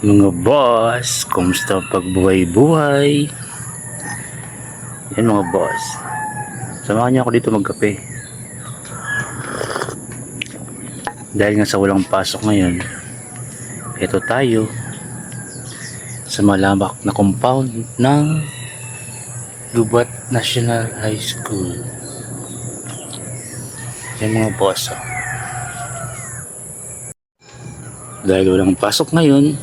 Mga boss, kumusta ang pagbuhay-buhay? Yan mga boss. Samahan niyo ako dito magkape. Dahil nga sa walang pasok ngayon, ito tayo sa malamak na compound ng Gubat National High School. Yan mga boss. oh. Dahil walang pasok ngayon,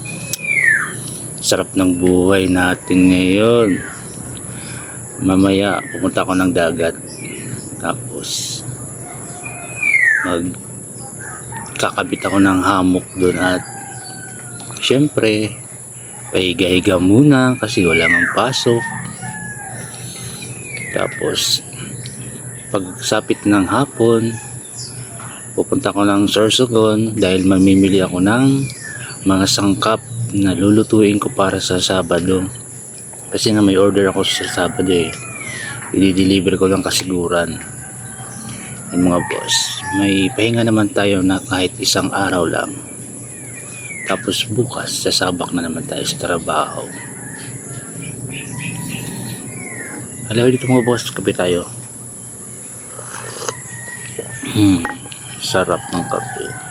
sarap ng buhay natin ngayon. Mamaya, pupunta ako ng dagat. Tapos, mag kakabit ako ng hammock doon at syempre, pahiga-higa muna kasi wala mang pasok. Tapos, pagsapit ng hapon, pupunta ko ng Sorsogon dahil mamimili ako ng mga sangkap na lulutuin ko para sa Sabado. Kasi na may order ako sa Sabado eh. I-deliver ko lang kasiguran. Yung mga boss, may pahinga naman tayo na kahit isang araw lang. Tapos bukas, sasabak na naman tayo sa trabaho. Halika dito mga boss, kape tayo. Hmm, sarap ng kape.